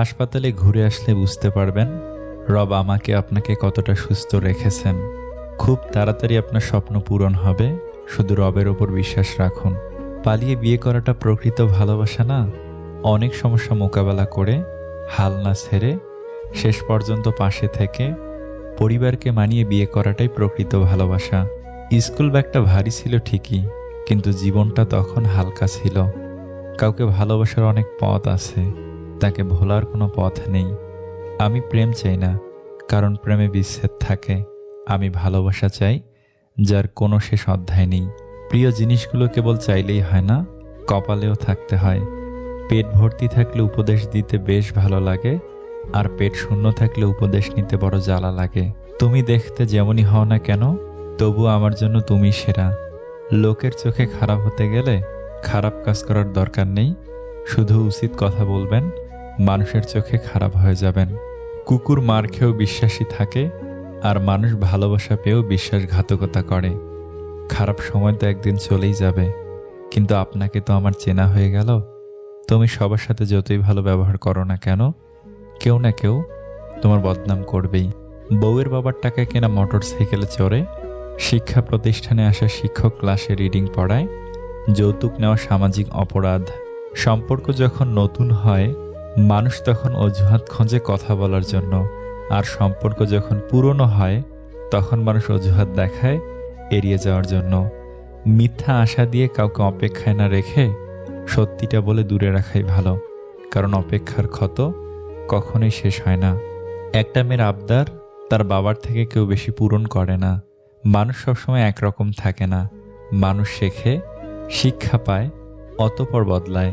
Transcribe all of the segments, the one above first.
হাসপাতালে ঘুরে আসলে বুঝতে পারবেন, রব আমাকে আপনাকে কতটা সুস্থ রেখেছেন। খুব তাড়াতাড়ি আপনার স্বপ্ন পূরণ হবে, শুধু রবের ওপর বিশ্বাস রাখুন। পালিয়ে বিয়ে করাটা প্রকৃত ভালোবাসা না? অনেক সমস্যা মোকাবেলা করে, হাল না ছেড়ে, শেষ পর্যন্ত পাশে থেকে, পরিবারকে মানিয়ে বিয়ে করাটাই প্রকৃত ভালোবাসা। স্কুল ব্যাগটা ভারী ছিল ঠিকই, কিন্তু জীবনটা তখন হালকা ছিল। কাউকে ভালোবাসার অনেক পথ আছে। তাকে ভোলার কোনো পথ নেই। আমি প্রেম চাই না, কারণ প্রেমে বিচ্ছেদ থাকে। আমি ভালোবাসা চাই, যার কোনো শেষ অধ্যায় নেই। প্রিয় জিনিসগুলো কেবল চাইলেই হয় না, কপালেও থাকতে হয়। পেট ভর্তি থাকলে উপদেশ দিতে বেশ ভালো লাগে, আর পেট শূন্য থাকলে উপদেশ নিতে বড় জ্বালা লাগে। তুমি দেখতে যেমনই হও না কেন তবু আমার জন্য তুমি সেরা। লোকের চোখে খারাপ হতে গেলে খারাপ কাজ করার দরকার নেই, শুধু উচিত কথা বলবেন মানুষের চোখে খারাপ হয়ে যাবেন। কুকুর মার খেয়েও বিশ্বাসী থাকে, আর মানুষ ভালোবাসা পেয়েও বিশ্বাসঘাতকতা করে। খারাপ সময় তো একদিন চলেই যাবে। কিন্তু আপনাকে তো আমার চেনা হয়ে গেল। তুমি সবার সাথে যতই ভালো ব্যবহার করো না কেন, কেউ না কেউ তোমার বদনাম করবেই। বউয়ের বাবার টাকায় কেনা মোটর সাইকেলে চড়ে, শিক্ষা প্রতিষ্ঠানে আসা শিক্ষক ক্লাসে রিডিং পড়ায়, যৌতুক নেওয়া সামাজিক অপরাধ। সম্পর্ক যখন নতুন হয় মানুষ তখন অজুহাত খোঁজে কথা বলার জন্য, আর সম্পর্ক যখন পুরনো হয়, তখন মানুষ অজুহাত দেখায় এড়িয়ে যাওয়ার জন্য। মিথ্যা আশা দিয়ে কাউকে অপেক্ষায় না রেখে সত্যিটা বলে দূরে রাখাই ভালো, কারণ অপেক্ষার ক্ষত কখনোই শেষ হয় না। একটা মেয়ের আবদার তার বাবার থেকে কেউ বেশি পূরণ করে না। মানুষ সবসময় একরকম থাকে না। মানুষ শেখে, শিক্ষা পায়, অতপর বদলায়।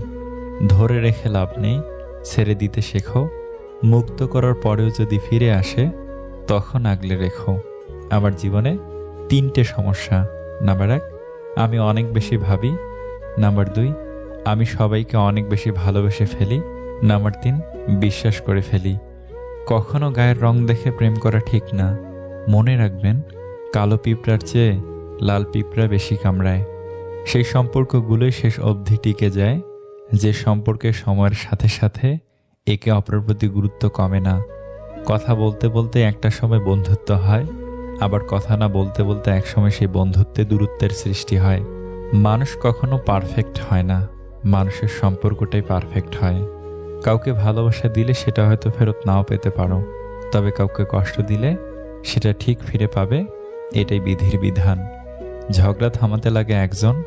ধরে রেখে লাভ নেই ছেড়ে দিতে শেখো। মুক্ত করার পরেও যদি ফিরে আসে, তখন আগলে রেখো। আমার জীবনে তিনটে সমস্যা। নাম্বার এক, আমি অনেক বেশি ভাবি। নাম্বার দুই, আমি সবাইকে অনেক বেশি ভালোবেসে ফেলি। নাম্বার তিন, বিশ্বাস করে ফেলি। কখনো গায়ের রং দেখে প্রেম করা ঠিক না। মনে রাখবেন, কালো পিঁপড়ার চেয়ে লাল পিঁপড়া বেশি কামড়ায়। সেই সম্পর্কগুলোই শেষ অবধি টিকে যায়। যে সম্পর্কে সময়ের সাথে সাথে একে অপরের প্রতি গুরুত্ব কমে না। কথা বলতে বলতে একটা সময় বন্ধুত্ব হয়, আবার কথা না বলতে বলতে একসময় সেই বন্ধুত্বে দূরত্বের সৃষ্টি হয়। মানুষ কখনো পারফেক্ট হয় না, মানুষের সম্পর্কটাই পারফেক্ট হয়। কাউকে ভালোবাসা দিলে সেটা হয়তো ফেরত নাও পেতে পারো, তবে কাউকে কষ্ট দিলে সেটা ঠিক ফিরে পাবে, এটাই বিধির বিধান। ঝগড়া থামাতে লাগে একজন,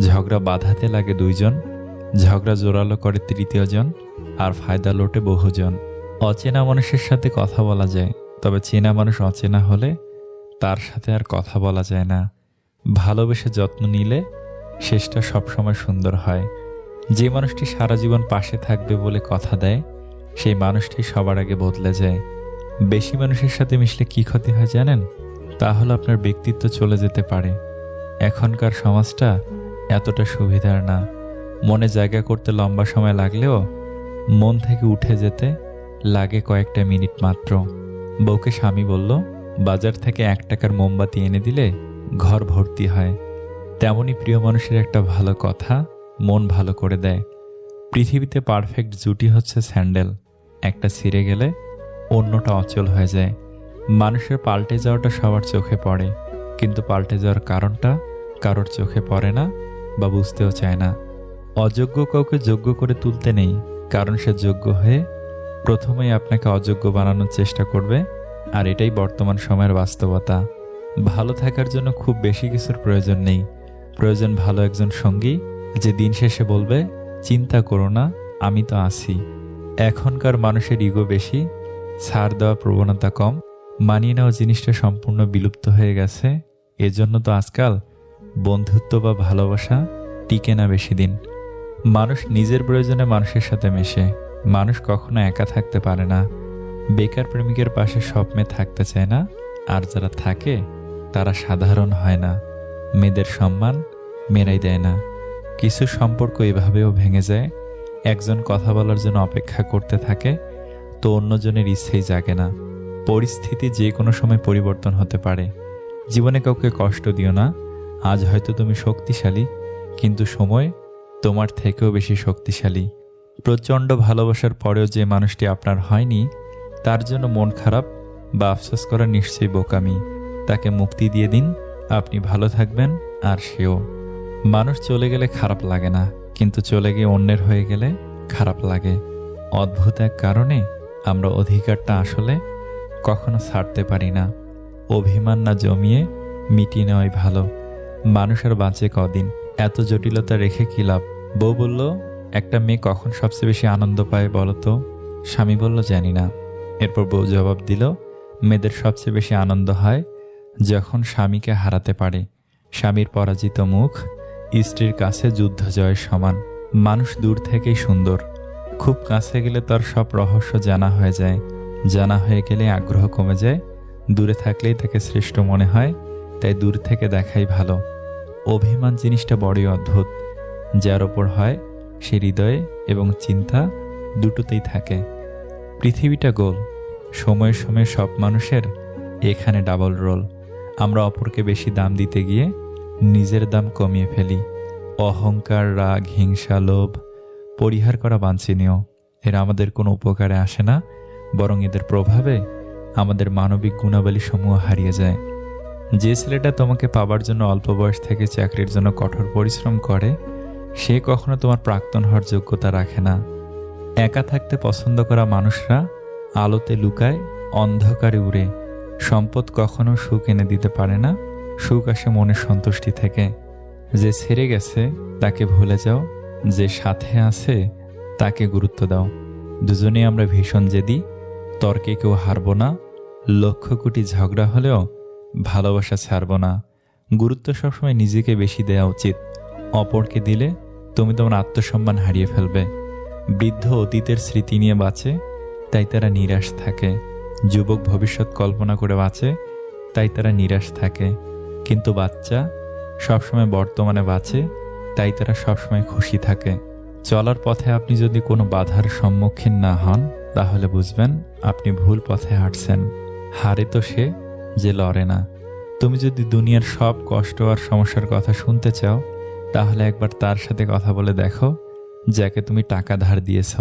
ঝগড়া বাঁধাতে লাগে দুইজন ঝগড়া জোরালো করে তৃতীয়জন আর ফায়দা লোটে বহুজন। অচেনা মানুষের সাথে কথা বলা যায়, তবে চেনা মানুষ অচেনা হলে তার সাথে আর কথা বলা যায় না। ভালোবেসে যত্ন নিলে শেষটা সবসময় সুন্দর হয়। যে মানুষটি সারা জীবন পাশে থাকবে বলে কথা দেয়, সেই মানুষটি সবার আগে বদলে যায়। বেশি মানুষের সাথে মিশলে কি ক্ষতি হয় জানেন? তাহলে আপনার ব্যক্তিত্ব চলে যেতে পারে। এখনকার সমাজটা এতটা সুবিধার না। মনে জায়গা করতে লম্বা সময় লাগলেও মন থেকে উঠে যেতে লাগে কয়েকটা মিনিট মাত্র। বউকে স্বামী বলল, বাজার থেকে এক টাকার মোমবাতি এনে দিলে ঘর ভর্তি হয়। তেমনই প্রিয় মানুষের একটা ভালো কথা মন ভালো করে দেয়। পৃথিবীতে পারফেক্ট জুটি হচ্ছে স্যান্ডেল। একটা ছিঁড়ে গেলে অন্যটা অচল হয়ে যায়। মানুষের পাল্টে যাওয়াটা সবার চোখে পড়ে। কিন্তু পাল্টে যাওয়ার কারণটা কারোর চোখে পড়ে না বা বুঝতেও চায় না। অযোগ্য কাউকে যোগ্য করে তুলতে নেই, কারণ সে যোগ্য হয়ে প্রথমেই আপনাকে অযোগ্য বানানোর চেষ্টা করবে, আর এটাই বর্তমান সময়ের বাস্তবতা। ভালো থাকার জন্য খুব বেশি কিছুর প্রয়োজন নেই। প্রয়োজন ভালো একজন সঙ্গী, যে দিন শেষে বলবে, চিন্তা করো না, আমি তো আছি। এখনকার মানুষের ইগো বেশি, ছাড় দেওয়া প্রবণতা কম, মানিয়ে নেওয়া জিনিসটা সম্পূর্ণ বিলুপ্ত হয়ে গেছে। এজন্য তো আজকাল বন্ধুত্ব বা ভালোবাসা টিকে না বেশি দিন। মানুষ নিজের প্রয়োজনে মানুষের সাথে মেশে। মানুষ কখনো একা থাকতে পারে না। বেকার প্রেমিকের পাশে স্বপ্নে থাকতে চায় না। আর যারা থাকে, তারা সাধারণ হয় না। মেয়েদের সম্মান মেরাই দেয় না। কিছু সম্পর্ক এভাবেও ভেঙে যায়। একজন কথা বলার জন্য অপেক্ষা করতে থাকে, তো অন্যজনের ইচ্ছেই জাগে না। পরিস্থিতি যে কোনো সময় পরিবর্তন হতে পারে। জীবনে কাউকে কষ্ট দিও না। আজ হয়তো তুমি শক্তিশালী, কিন্তু সময় তোমার থেকেও বেশি শক্তিশালী। প্রচণ্ড ভালোবাসার পরেও যে মানুষটি আপনার হয়নি, তার জন্য মন খারাপ বা আফসোস করা নিশ্চয়ই বোকামি। তাকে মুক্তি দিয়ে দিন, আপনি ভালো থাকবেন আর সেও। মানুষ চলে গেলে খারাপ লাগে না, কিন্তু চলে গিয়ে অন্যের হয়ে গেলে খারাপ লাগে। অদ্ভুত এক কারণে আমরা অধিকারটা আসলে কখনো ছাড়তে পারি না। অভিমান না জমিয়ে মিটিয়ে নেওয়াই ভালো। মানুষের বাঁচে কদিন? এত জটিলতা রেখে কি লাভ? বউ বলল, একটা মেয়ে কখন সবচেয়ে বেশি আনন্দ পায় বলো তো? স্বামী বলল, জানি না। এরপর বউ জবাব দিল, মেয়েদের সবচেয়ে বেশি আনন্দ হয় যখন স্বামীকে হারাতে পারে। স্বামীর পরাজিত মুখ স্ত্রীর কাছে যুদ্ধ জয়ের সমান। মানুষ দূর থেকেই সুন্দর। খুব কাছে গেলে তার সব রহস্য জানা হয়ে যায়। জানা হয়ে গেলে আগ্রহ কমে যায়। দূরে থাকলেই তাকে শ্রেষ্ঠ মনে হয়, তাই দূর থেকে দেখাই ভালো। অভিমান জিনিসটা বড়ই অদ্ভুত। যার ওপর হয় সে হৃদয়ে এবং চিন্তা দুটোতেই থাকে। পৃথিবীটা গোল। সময়ে সময়ে সব মানুষের এখানে ডাবল রোল আমরা অপরকে বেশি দাম দিতে গিয়ে নিজের দাম কমিয়ে ফেলি। অহংকার, রাগ, হিংসা, লোভ পরিহার করা বাঞ্ছনীয়। এরা আমাদের কোনো উপকারে আসে না, বরং এদের প্রভাবে আমাদের মানবিক গুণাবলী সমূহ হারিয়ে যায়। যে ছেলেটা তোমাকে পাবার জন্য অল্প বয়স থেকে চাকরির জন্য কঠোর পরিশ্রম করে সে কখনো তোমার প্রাক্তন হওয়ার যোগ্যতা রাখে না। একা থাকতে পছন্দ করা মানুষরা আলোতে লুকায়, অন্ধকারে উড়ে। সম্পদ কখনো সুখ এনে দিতে পারে না। সুখ আসে মনের সন্তুষ্টি থেকে। যে ছেড়ে গেছে, তাকে ভুলে যাও। যে সাথে আছে, তাকে গুরুত্ব দাও। দুজনে আমরা ভীষণ জেদি। তর্কে কেউ হারবো না। লক্ষ কোটি ঝগড়া হলেও ভালোবাসা ছাড়ব না। গুরুত্ব সবসময় নিজেকে বেশি দেওয়া উচিত। অপরকে দিলে তুমি তোমার আত্মসম্মান হারিয়ে ফেলবে। বৃদ্ধ অতীতের স্মৃতি নিয়ে বাঁচে, তাই তারা নিরাশ থাকে। যুবক ভবিষ্যৎ কল্পনা করে বাঁচে, তাই তারা নিরাশ থাকে। কিন্তু বাচ্চা সবসময় বর্তমানে বাঁচে, তাই তারা সবসময় খুশি থাকে। চলার পথে আপনি যদি কোনো বাধার সম্মুখীন না হন, তাহলে বুঝবেন আপনি ভুল পথে হাঁটছেন। হারে তো সে যে লড়ে না। তুমি যদি দুনিয়ার সব কষ্ট আর সমস্যার কথা শুনতে চাও তাহলে একবার তার সাথে কথা বলে দেখো, যাকে তুমি টাকা ধার দিয়েছ।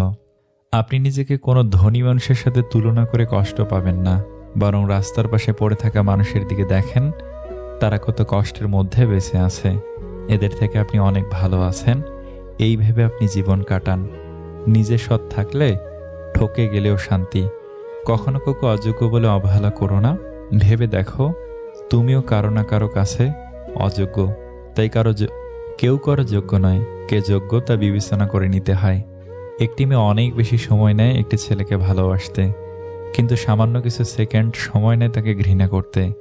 আপনি নিজেকে কোনো ধনী মানুষের সাথে তুলনা করে কষ্ট পাবেন না, বরং রাস্তার পাশে পড়ে থাকা মানুষের দিকে দেখেন, তারা কত কষ্টের মধ্যে বেঁচে আছে। এদের থেকে আপনি অনেক ভালো আছেন, এই ভেবে আপনি জীবন কাটান। নিজে সৎ থাকলে ঠকে গেলেও শান্তি। কখনো কাউকে অযোগ্য বলে অবহেলা করো না। ভেবে দেখো, তুমিও কারও না কারও কাছে অযোগ্য। তাই কারও কেউ কারও যোগ্য নয়, কে যোগ্য তা বিবেচনা করে নিতে হয়। একটি মেয়ে অনেক বেশি সময় নেয় একটি ছেলেকে ভালোবাসতে। কিন্তু সামান্য কিছু সেকেন্ড সময় নেয় তাকে ঘৃণা করতে।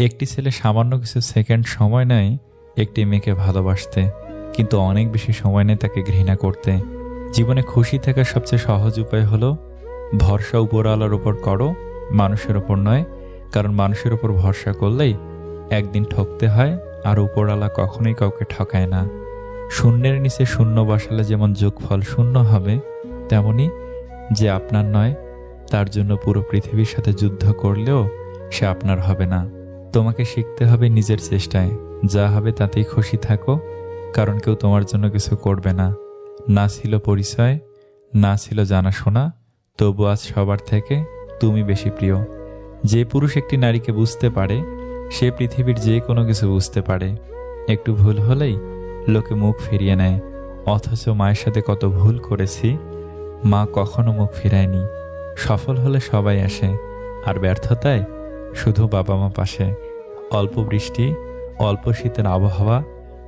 একটি ছেলে সামান্য কিছু সেকেন্ড সময় নেয় একটি মেয়েকে ভালোবাসতে। কিন্তু অনেক বেশি সময় নেয় তাকে ঘৃণা করতে। জীবনে খুশি থাকার সবচেয়ে সহজ উপায় হলো, ভরসা উপরওয়ালার ওপর করো, মানুষের ওপর নয়। কারণ মানুষের ওপর ভরসা করলেই একদিন ঠকতে হয় আর উপরওয়ালা কখনোই কাউকে ঠকায় না। শূন্যের নিচে শূন্য বসালে যেমন যোগফল শূন্য হবে, তেমনি যে আপনার নয়, তার জন্য পুরো পৃথিবীর সাথে যুদ্ধ করলেও সে আপনার হবে না। তোমাকে শিখতে হবে নিজের চেষ্টায়। যা হবে তাতেই খুশি থাকো, কারণ কেউ তোমার জন্য কিছু করবে না। না ছিল পরিচয়, না ছিল জানাশোনা, তবু আজ সবার থেকে তুমি বেশি প্রিয়। যে পুরুষ একটি নারীকে বুঝতে পারে সে পৃথিবীর যে কোনো কিছু বুঝতে পারে। একটু ভুল হলেই লোকে মুখ ফিরিয়ে নেয়। অথচ মায়ের সাথে কত ভুল করেছি, মা কখনো মুখ ফিরায়নি। সফল হলে সবাই আসে, আর ব্যর্থতায় শুধু বাবা মা পাশে। অল্প বৃষ্টি, অল্প শীতের আবহাওয়া,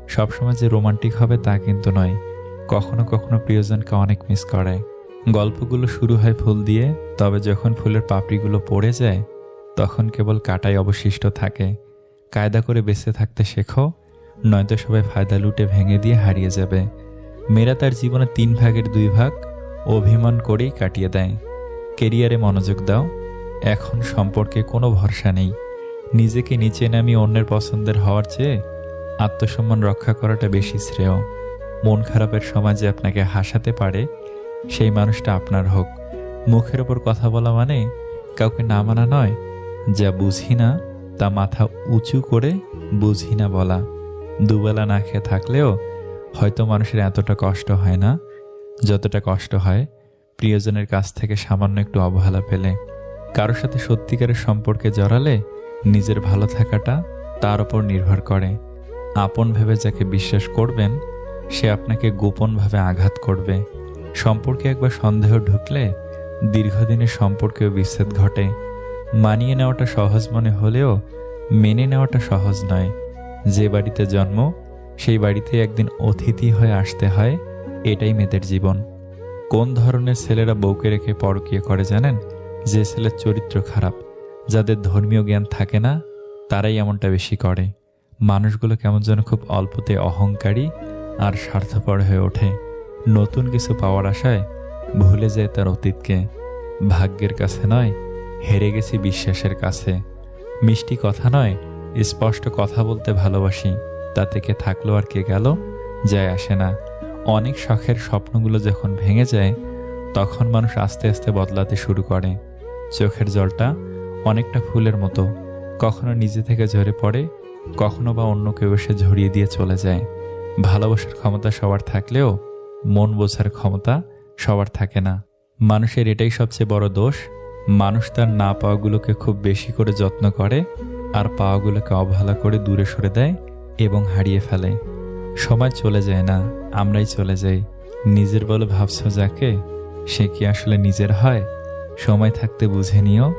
সবসময় যে রোমান্টিক হবে তা কিন্তু নয়। কখনো কখনো প্রিয়জনকে অনেক মিস করে। গল্পগুলো শুরু হয় ফুল দিয়ে, তবে যখন ফুলের পাপড়িগুলো পড়ে যায় তখন কেবল কাটাই অবশিষ্ট থাকে। কায়দা করে বেঁচে থাকতে শেখো, নয়তো সবাই ফায়দা লুটে ভেঙে দিয়ে হারিয়ে যাবে। মেয়েরা তার জীবনে তিন ভাগের দুই ভাগ অভিমান করেই কাটিয়ে দেয়। কেরিয়ারে মনোযোগ দাও, এখন সম্পর্কে কোনো ভরসা নেই। নিজেকে নিচে নামিয়ে অন্যের পছন্দের হওয়ার চেয়ে আত্মসম্মান রক্ষা করাটা বেশি শ্রেয়। মন খারাপের সময় যে আপনাকে হাসাতে পারে, সেই মানুষটা আপনার হোক। মুখের ওপর কথা বলা মানে কাউকে না মানা নয় যা বুঝি না, তা মাথা উঁচু করে বুঝি না বলা। দুবেলা না খেয়ে থাকলেও হয়তো মানুষের এতটা কষ্ট হয় না, যতটা কষ্ট হয় প্রিয়জনের কাছ থেকে সামান্য একটু অবহেলা পেলে। কারোর সাথে সত্যিকারের সম্পর্কে জড়ালে নিজের ভালো থাকাটা তার ওপর নির্ভর করে। আপন ভেবে যাকে বিশ্বাস করবেন, সে আপনাকে গোপনভাবে আঘাত করবে। সম্পর্কে একবার সন্দেহ ঢুকলে দীর্ঘদিনের সম্পর্কেও বিচ্ছেদ ঘটে। মানিয়ে নেওয়াটা সহজ মনে হলেও মেনে নেওয়াটা সহজ নয়। যে বাড়িতে জন্ম, সেই বাড়িতে একদিন অতিথি হয়ে আসতে হয়, এটাই মেয়েদের জীবন। কোন ধরনের ছেলেরা বউকে রেখে পরকীয় করে জানেন? যে ছেলের চরিত্র খারাপ, যাদের ধর্মীয় জ্ঞান থাকে না, তারাই এমনটা বেশি করে। মানুষগুলো কেমন যেন খুব অল্পতে অহংকারী আর স্বার্থপর হয়ে ওঠে। নতুন কিছু পাওয়ার আশায় ভুলে যায় তার অতীতকে। ভাগ্যের কাছে নয় হেরে গেছি বিশ্বাসের কাছে। মিষ্টি কথা নয়, স্পষ্ট কথা বলতে ভালোবাসি। তাতে কে থাকল আর কে গেল, যায় আসে না। অনেক শখের স্বপ্নগুলো যখন ভেঙে যায়, তখন মানুষ আস্তে আস্তে বদলাতে শুরু করে। চোখের জলটা অনেকটা ফুলের মতো। কখনো নিজে থেকে ঝরে পড়ে, কখনো বা অন্য কেউ এসে ঝরিয়ে দিয়ে চলে যায়। ভালোবাসার ক্ষমতা সবার থাকলেও, মন বোঝার ক্ষমতা সবার থাকে না। মানুষের এটাই সবচেয়ে বড় দোষ মানুষ তার না পাওয়াগুলোকে খুব বেশি করে যত্ন করে আর পাওয়াগুলোকে অবহেলা করে দূরে সরে দেয় এবং হারিয়ে ফেলে। সময় চলে যায় না, আমরাই চলে যাই। নিজের বলে ভাবছ যাকে, সে কি আসলে নিজের হয়? সময় থাকতে বুঝে নিও,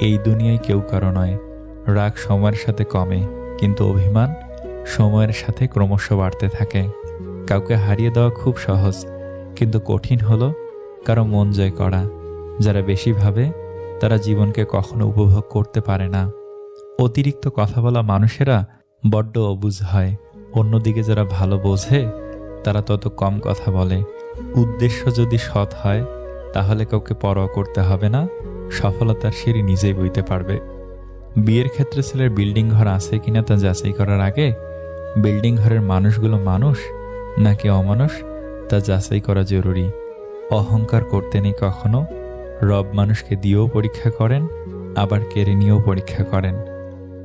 এই দুনিয়ায় কেউ কারও নয়। রাগ সময়ের সাথে কমে, কিন্তু অভিমান সময়ের সাথে ক্রমশ বাড়তে থাকে। কাউকে হারিয়ে দেওয়া খুব সহজ, কিন্তু কঠিন হলো কারও মন জয় করা। যারা বেশি ভাবে তারা জীবনকে কখনো উপভোগ করতে পারে না। অতিরিক্ত কথা বলা মানুষেরা বড্ড অবুঝ হয়। অন্যদিকে যারা ভালো বোঝে, তারা তত কম কথা বলে। উদ্দেশ্য যদি সৎ হয়, তাহলে কাউকে পরোয়া করতে হবে না, সফলতার সিঁড়ি নিজেই বইতে পারবে। বিয়ের ক্ষেত্রে ছেলের বিল্ডিং ঘর আছে কিনা তা যাচাই করার আগে, বিল্ডিং ঘরের মানুষগুলো মানুষ নাকি অমানুষ, তা যাচাই করা জরুরি। অহংকার করতে নেই কখনো রব মানুষকে দিয়েও পরীক্ষা করেন, আবার কেড়ে নিয়েও পরীক্ষা করেন।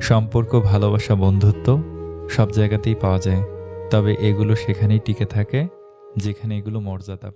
সম্পর্ক, ভালোবাসা, বন্ধুত্ব সব জায়গাতেই পাওয়া যায়, তবে এগুলো সেখানেই টিকে থাকে, যেখানে এগুলো মর্যাদা